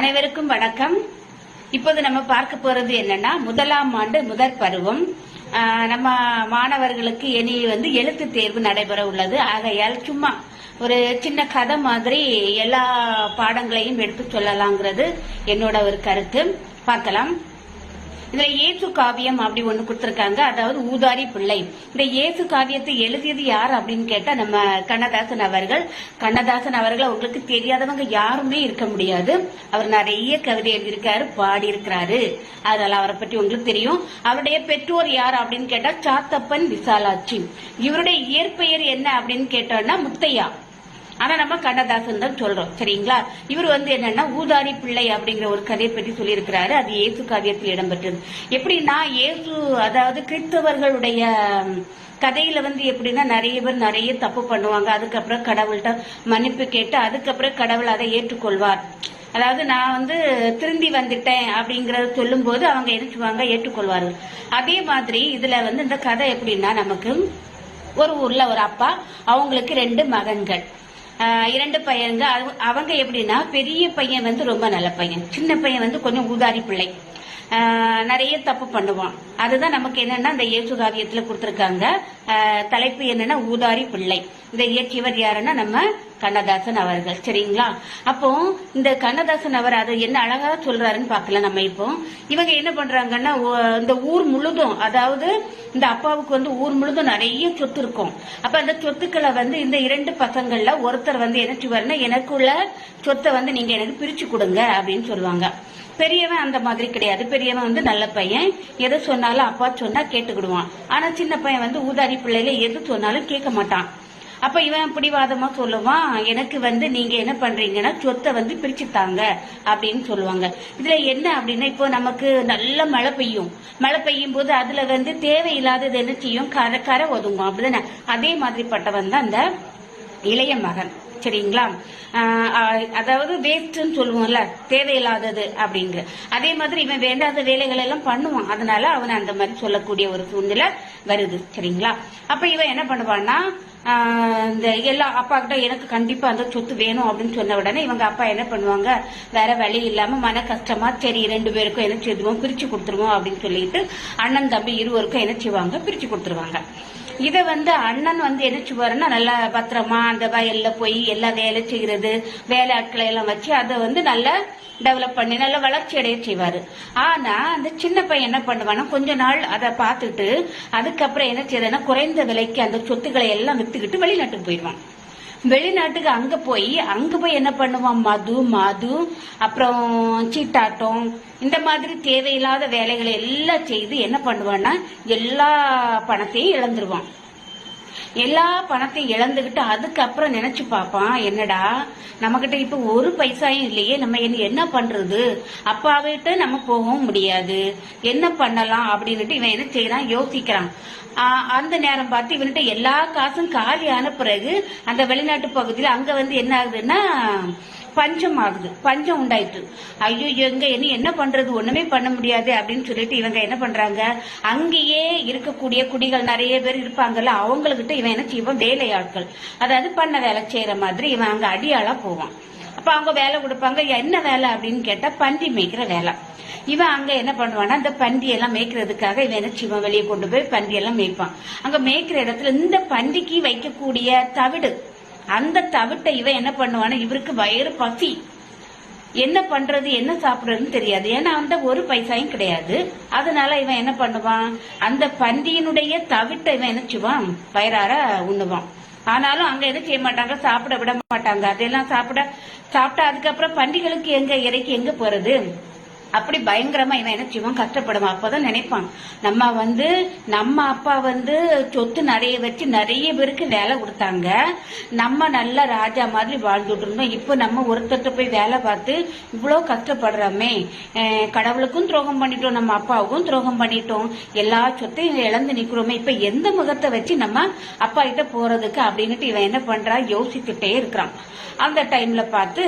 அனைவருக்கும் வணக்கம். இப்போது நம்ம பார்க்க போறது என்னன்னா முதலாம் ஆண்டு முதற் பருவம். நம்ம மாணவர்களுக்கு இனி வந்து எழுத்து தேர்வு நடைபெற உள்ளது. ஆகையால் சும்மா ஒரு சின்ன கதை மாதிரி எல்லா பாடங்களையும் எடுத்து சொல்லலாங்கிறது என்னோட ஒரு கருத்து. பார்க்கலாம். இதுல இயேசு காவியம் அப்படி ஒண்ணு கொடுத்திருக்காங்க. அதாவது ஊதாரி பிள்ளை. இந்த இயேசு காவியத்தை எழுதியது யார் அப்படின்னு கேட்டா நம்ம கண்ணதாசன் அவர்கள். கண்ணதாசன் அவர்கள் அவங்களுக்கு தெரியாதவங்க யாருமே இருக்க முடியாது. அவர் நிறைய கவிதை எழுதியிருக்காரு பாடி இருக்கிறாரு அதனால அவரை பற்றி உங்களுக்கு தெரியும். அவருடைய பெற்றோர் யார் அப்படின்னு கேட்டா சாத்தப்பன் விசாலாட்சி. இவருடைய இயற்பெயர் என்ன அப்படின்னு கேட்டோம்னா முத்தையா. ஆனா நம்ம கண்ணதாசன் தான் சொல்றோம். சரிங்களா? இவர் வந்து என்னன்னா ஊதாரி பிள்ளை அப்படிங்கிற ஒரு கதையை பற்றி சொல்லியிருக்கிறாரு. அது இயேசு காவியத்தில் இடம்பெற்றது. எப்படின்னா இயேசு அதாவது கிறிஸ்தவர்களுடைய கதையில வந்து எப்படின்னா நிறைய பேர் நிறைய தப்பு பண்ணுவாங்க. அதுக்கப்புறம் கடவுள்கிட்ட மன்னிப்பு கேட்டு அதுக்கப்புறம் கடவுள் அதை ஏற்றுக்கொள்வார். அதாவது நான் வந்து திருந்தி வந்துட்டேன் அப்படிங்கறத சொல்லும்போது அவங்க என்ன செய்வாங்க ஏற்றுக்கொள்வார்கள். அதே மாதிரி இதுல வந்து இந்த கதை எப்படின்னா நமக்கு ஒரு ஊர்ல ஒரு அப்பா அவங்களுக்கு ரெண்டு மகன்கள். இரண்டு பையங்க அவங்க- அவங்க எப்படின்னா பெரிய பையன் வந்து ரொம்ப நல்ல பையன். சின்ன பையன் வந்து கொஞ்சம் ஊதாரி பிள்ளை. நிறைய தப்பு பண்ணுவான். அதுதான் நமக்கு என்னன்னா இந்த இயேசு காவியத்துல கொடுத்திருக்காங்க தலைப்பு என்னன்னா ஊதாரி பிள்ளை. இந்த இயற்றியவர் யாருன்னா நம்ம கண்ணதாசன் அவர்கள் சரிங்களா? அப்போ இந்த கண்ணதாசன் அவர் அது என்ன அழகா சொல்றாருன்னு பார்க்கலாம் நம்ம இப்போ. இவங்க என்ன பண்றாங்கன்னா ஓ- இந்த ஊர் முழுதும் அதாவது இந்த அப்பாவுக்கு வந்து ஊர் முழுதும் நிறைய சொத்து இருக்கும். அப்ப அந்த சொத்துக்களை வந்து இந்த இரண்டு பசங்கள்ல ஒருத்தர் வந்து என்ன செய்வாருன்னா எனக்குள்ள சொத்தை வந்து நீங்க எனக்கு பிரிச்சு கொடுங்க அப்படின்னு சொல்லுவாங்க. பெரியவன் அந்த மாதிரி கிடையாது. பெரியவன் வந்து நல்ல பையன். எது சொன்னாலும் அப்பா சொன்னா கேட்டுக்கிடுவான். ஆனா சின்ன பையன் வந்து ஊதாரி பிள்ளையில எது சொன்னாலும் கேட்க மாட்டான். அப்ப இவன் பிடிவாதமா சொல்லுவான் எனக்கு வந்து நீங்க என்ன பண்றீங்கன்னா சொத்தை வந்து பிரிச்சு தாங்க அப்படின்னு சொல்லுவாங்க. இதுல என்ன அப்படின்னா இப்போ நமக்கு நல்ல மழை பெய்யும். மழை பெய்யும் போது அதுல வந்து தேவையில்லாதது என்ன செய்யும்? கரை கரை ஒதுங்கும். அப்படிதானே? அதே மாதிரி பட்டவன் தான் அந்த இளைய மகன். சரிங்களா? அதாவது வேஸ்ட்னு சொல்லுவோம்ல தேவையில்லாதது அப்படிங்கிற. அதே மாதிரி இவன் வேண்டாத வேலைகள் எல்லாம் பண்ணுவான். அதனால அவன் அந்த மாதிரி சொல்லக்கூடிய ஒரு சூழ்நிலை வருது சரிங்களா? அப்ப இவன் என்ன பண்ணுவான்னா இந்த எல்லா அப்பா கிட்ட எனக்கு கண்டிப்பா அந்த சொத்து வேணும் அப்படின்னு சொன்ன உடனே இவங்க அப்பா என்ன பண்ணுவாங்க வேற வழி இல்லாம மன கஷ்டமா சரி ரெண்டு பேருக்கும் என்ன செய்வோம் பிரிச்சு கொடுத்துருவோம் அப்படின்னு சொல்லிட்டு அண்ணன் தம்பி இருவருக்கும் என்ன செய்வாங்க பிரிச்சு கொடுத்துருவாங்க. இத வந்து அண்ணன் வந்து என்ன செய்வாருன்னா நல்லா பத்திரமா அந்த வயல்ல போய் எல்லா வேலை செய்யறது வேலை ஆட்களை எல்லாம் வச்சு அதை வந்து நல்லா டெவலப் பண்ணி நல்லா வளர்ச்சி அடைய செய்வாரு. ஆனா அந்த சின்ன பையன் என்ன பண்ணுவானா கொஞ்ச நாள் அதை பார்த்துட்டு அதுக்கப்புறம் என்ன செய்யறதுன்னா குறைந்த விலைக்கு அந்த சொத்துக்களை எல்லாம் வித்துக்கிட்டு வெளிநாட்டுக்கு போயிடுவான். வெளிநாட்டுக்கு அங்க போய் அங்க போய் என்ன பண்ணுவான்? மது மது அப்புறம் சீட்டாட்டம் இந்த மாதிரி தேவையில்லாத வேலைகளை எல்லாம் செய்து என்ன பண்ணுவான்னா எல்லா பணத்தையும் இழந்துருவான். எல்லா பணத்தையும் இழந்துகிட்டு அதுக்கப்புறம் நினைச்சு பார்ப்பான் என்னடா நம்மகிட்ட இப்ப ஒரு பைசாயும் இல்லையே நம்ம என்ன என்ன பண்றது? அப்பாவிட்ட நம்ம போகவும் முடியாது. என்ன பண்ணலாம் அப்படின்னுட்டு இவன் என்ன செய்யறான்? யோசிக்கிறான். அந்த நேரம் பார்த்து இவன்கிட்ட எல்லா காசும் காலியான பிறகு அந்த வெளிநாட்டு பகுதியில் அங்க வந்து என்ன ஆகுதுன்னா பஞ்சம் ஆகுது. பஞ்சம் உண்டாயிட்டு. ஐயோ எங்க என்ன என்ன பண்றது? ஒண்ணுமே பண்ண முடியாது அப்படின்னு சொல்லிட்டு இவங்க என்ன பண்றாங்க? அங்கேயே இருக்கக்கூடிய குடிகள் நிறைய பேர் இருப்பாங்கல்ல அவங்ககிட்ட இவன் என்ன செய்வான்? வேலையாட்கள். அதாவது பண்ண வேலை செய்யற மாதிரி இவன் அங்க அடியாளா போவான். அப்ப அவங்க வேலை கொடுப்பாங்க. என்ன வேலை அப்படின்னு கேட்டா பண்டி மேய்க்கிற வேலை. இவன் அங்க என்ன பண்ணுவான்னா அந்த பண்டி எல்லாம் மேய்க்கிறதுக்காக இவன் என்ன செய்வான்? வெளியே கொண்டு போய் பண்டி எல்லாம் மேய்ப்பான். அங்க மேய்க்கிற இடத்துல இந்த பண்டிக்கு வைக்கக்கூடிய தவிடு அந்த தவிட்டை இவன் என்ன பண்ணுவானா இவருக்கு வயிறு பசி. என்ன பண்றது என்ன சாப்பிடுறதுன்னு தெரியாது. ஏன்னா அந்த ஒரு பைசாயும் கிடையாது. அதனால இவன் என்ன பண்ணுவான்? அந்த பன்றியினுடைய தவிட்ட இவன் என்ன செய்வான்? வயிறார உண்ணுவான். ஆனாலும் அங்க எதுவும் செய்ய மாட்டாங்க சாப்பிட விட மாட்டாங்க. அதெல்லாம் சாப்பிட சாப்பிட்டா அதுக்கப்புறம் பண்டிகளுக்கு எங்க இறைக்கு எங்க போறது? அப்படி பயங்கரமா இவன் என்ன செய்வான்? கஷ்டப்படுவான். அப்பதான் நினைப்பான். நம்ம வந்து நம்ம அப்பா வந்து சொத்து நிறைய வச்சு நிறைய பேருக்கு வேலை கொடுத்தாங்க. நம்ம நல்ல ராஜா மாதிரி வாழ்ந்துட்டு இருந்தோம். இப்போ நம்ம ஒருத்தர்ட்ட போய் வேலை பார்த்து இவ்வளவு கஷ்டப்படுறோமே. கடவுளுக்கும் துரோகம் பண்ணிட்டோம். நம்ம அப்பாவுக்கும் துரோகம் பண்ணிட்டோம். எல்லா சொத்தையும் இழந்து நிக்கிறோமே. இப்ப எந்த முகத்தை வச்சு நம்ம அப்பா கிட்ட போறதுக்கு? அப்படின்னுட்டு இவன் என்ன பண்றான்? யோசிச்சுட்டே இருக்கிறான். அந்த டைம்ல பார்த்து